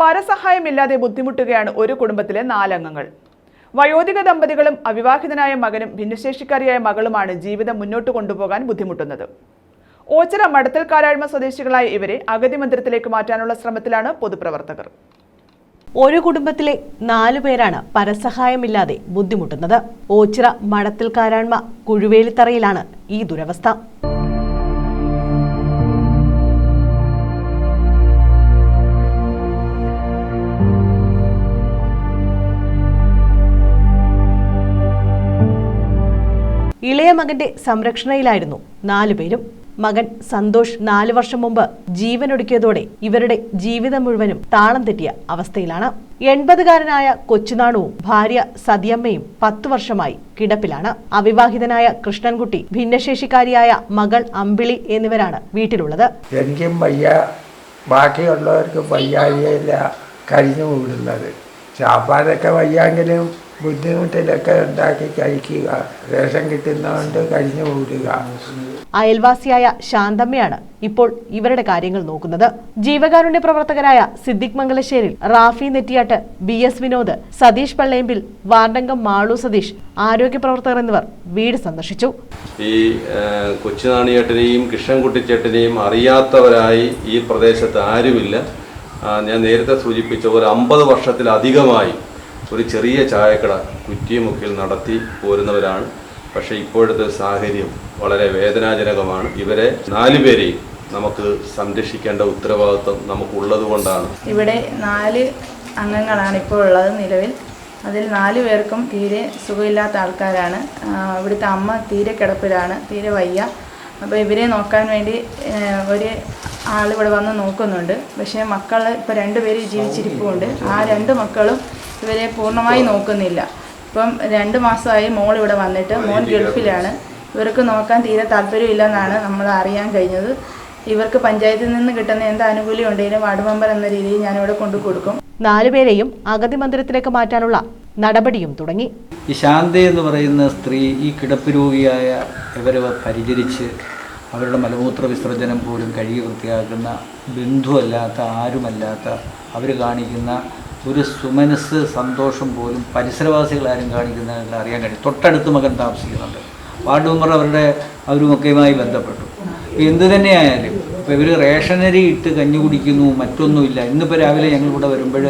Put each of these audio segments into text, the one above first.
പരസഹായമില്ലാതെ ബുദ്ധിമുട്ടുകയാണ് ഒരു കുടുംബത്തിലെ നാലംഗങ്ങൾ. വയോധിക ദമ്പതികളും അവിവാഹിതനായ മകനും ഭിന്നശേഷിക്കാരിയായ മകളുമാണ് ജീവിതം മുന്നോട്ട് കൊണ്ടുപോകാൻ ബുദ്ധിമുട്ടുന്നത്. ഓച്ചിറ മടത്തൽ കാരാഴ്മ സ്വദേശികളായ ഇവരെ അഗതി മന്ദിരത്തിലേക്ക് മാറ്റാനുള്ള ശ്രമത്തിലാണ് പൊതുപ്രവർത്തകർ. ഒരു കുടുംബത്തിലെ നാലു പേരാണ് പരസഹായമില്ലാതെ ബുദ്ധിമുട്ടുന്നത്. ഓച്ചിറ മടത്തിൽ കാരാൺമ കുഴുവേലിത്തറയിലാണ് ഈ ദുരവസ്ഥ. ഇളയ മകന്റെ സംരക്ഷണയിലായിരുന്നു നാലുപേരും മകൻ സന്തോഷ് നാലു വർഷം മുമ്പ് ജീവനൊടുക്കിയതോടെ ഇവരുടെ ജീവിതം മുഴുവനും താളം തെറ്റിയ അവസ്ഥയിലാണ്. എൺപതുകാരനായ കൊച്ചുനാണുവും ഭാര്യ സതിയമ്മയും പത്തു വർഷമായി കിടപ്പിലാണ്. അവിവാഹിതനായ കൃഷ്ണൻകുട്ടി ഭിന്നശേഷിക്കാരിയായ മകൾ അമ്പിളി എന്നിവരാണ് വീട്ടിലുള്ളത്. എനിക്കും വയ്യ. ബാക്കിയുള്ളവർക്ക് വയ്യാതെ കഴിഞ്ഞു കൂടുന്നത് ചാപ്പാടൊക്കെ വയ്യാങ്കിലും ബുദ്ധിമുട്ടിലൊക്കെ ഉണ്ടാക്കി കഴിക്കുക. റേഷൻ കിട്ടുന്നതുകൊണ്ട് കഴിഞ്ഞു കൂടുക അയൽവാസിയായ ശാന്തമ്മയാണ് ഇപ്പോൾ ഇവരുടെ കാര്യങ്ങൾ നോക്കുന്നത്. ജീവകാരുണ്യ പ്രവർത്തകരായ സിദ്ദിഖ് മംഗലശ്ശേരിൽ റാഫി നെറ്റിയാട്ട് ബി എസ് വിനോദ് സതീഷ് പള്ളേമ്പിൽ വാർഡംഗം മാളു സതീഷ് ആരോഗ്യ പ്രവർത്തകർ എന്നിവർ വീട് സന്ദർശിച്ചു. ഈ കൊച്ചുനാണിയേട്ടനെയും കൃഷ്ണൻകുട്ടിച്ചേട്ടനെയും അറിയാത്തവരായി ഈ പ്രദേശത്ത് ആരുമില്ല. ഞാൻ നേരത്തെ സൂചിപ്പിച്ച ഒരു അമ്പത് വർഷത്തിലധികമായി ഒരു ചെറിയ ചായക്കട കുറ്റിമുക്കിൽ നടത്തി പോരുന്നവരാണ്. പക്ഷേ ഇപ്പോഴത്തെ സാഹചര്യം വളരെ വേദനാജനകമാണ്. ഇവരെ നാലു നാലുപേരെയും നമുക്ക് സംരക്ഷിക്കേണ്ട ഉത്തരവാദിത്വം നമുക്കുള്ളത് കൊണ്ടാണ്. ഇവിടെ നാല് അംഗങ്ങളാണ് ഇപ്പോൾ ഉള്ളത് നിലവിൽ. അതിൽ നാല് പേർക്കും തീരെ സുഖമില്ലാത്ത ആൾക്കാരാണ്. ഇവിടുത്തെ അമ്മ തീരെ കിടപ്പിലാണ് തീരെ വയ്യ. അപ്പോൾ ഇവരെ നോക്കാൻ വേണ്ടി ഒരു ആൾ ഇവിടെ വന്ന് നോക്കുന്നുണ്ട്. പക്ഷേ മക്കൾ ഇപ്പോൾ രണ്ട് പേര് ജീവിച്ചിരിപ്പുണ്ട്. ആ രണ്ട് മക്കളും ഇവരെ പൂർണമായി നോക്കുന്നില്ല. ഇപ്പം രണ്ട് മാസമായി മോൾ ഇവിടെ വന്നിട്ട്. മോൻ ഗൾഫിലാണ്. ഇവർക്ക് നോക്കാൻ തീരെ താല്പര്യമില്ലെന്നാണ് നമ്മൾ അറിയാൻ കഴിഞ്ഞത്. ഇവർക്ക് പഞ്ചായത്തിൽ നിന്ന് കിട്ടുന്ന എന്ത് ആനുകൂല്യം ഉണ്ടെങ്കിലും വാർഡ് മെമ്പർ എന്ന രീതിയിൽ ഞാനിവിടെ കൊണ്ടു കൊടുക്കും. നാലുപേരെയും അഗതി മന്ദിരത്തിലേക്ക് മാറ്റാനുള്ള നടപടിയും തുടങ്ങി. ഈ ശാന്ത എന്ന് പറയുന്ന സ്ത്രീ ഈ കിടപ്പ് രോഗിയായ ഇവരെ പരിചരിച്ച് അവരുടെ മലമൂത്ര വിസർജനം പോലും കഴുകി വൃത്തിയാക്കുന്ന ബന്ധുവല്ലാത്ത ആരുമല്ലാത്ത അവർ കാണിക്കുന്ന ഒരു സുമനസ് സന്തോഷം പോലും പരിസരവാസികൾ ആരും കാണിക്കുന്നതിൽ അറിയാൻ കഴിയും. തൊട്ടടുത്ത് മകൻ താമസിക്കുന്നുണ്ട്. വാർഡ് മെമ്പർ അവരുടെ അവരുമൊക്കെയുമായി ബന്ധപ്പെട്ടു. എന്ത് തന്നെയായാലും ഇപ്പോൾ ഇവർ റേഷനരി ഇട്ട് കഞ്ഞി കുടിക്കുന്നു മറ്റൊന്നുമില്ല. ഇന്നിപ്പോൾ രാവിലെ ഞങ്ങൾ ഇവിടെ വരുമ്പോൾ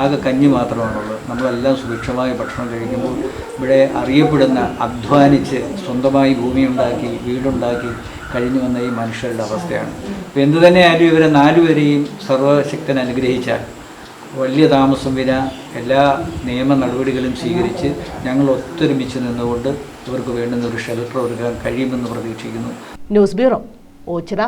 ആകെ കഞ്ഞി മാത്രമാണുള്ളത്. നമ്മളെല്ലാം സുഭിക്ഷമായ ഭക്ഷണം കഴിക്കുമ്പോൾ ഇവിടെ അറിയപ്പെടുന്ന അധ്വാനിച്ച് സ്വന്തമായി ഭൂമിയുണ്ടാക്കി വീടുണ്ടാക്കി കഴിഞ്ഞു വന്ന ഈ മനുഷ്യരുടെ അവസ്ഥയാണ്. ഇപ്പോൾ എന്ത് തന്നെയായാലും ഇവരെ നാലുപേരെയും സർവശക്തൻ അനുഗ്രഹിച്ചാൽ വലിയ താമസം വിന എല്ലാ നിയമ നടപടികളും സ്വീകരിച്ച് ഞങ്ങൾ ഒത്തൊരുമിച്ച് നിന്നുകൊണ്ട് ഇവർക്ക് വേണ്ടുന്ന ഒരു ഷെൽട്ടർ ഒരുക്കാൻ കഴിയുമെന്ന് പ്രതീക്ഷിക്കുന്നു. News bureau Ochira.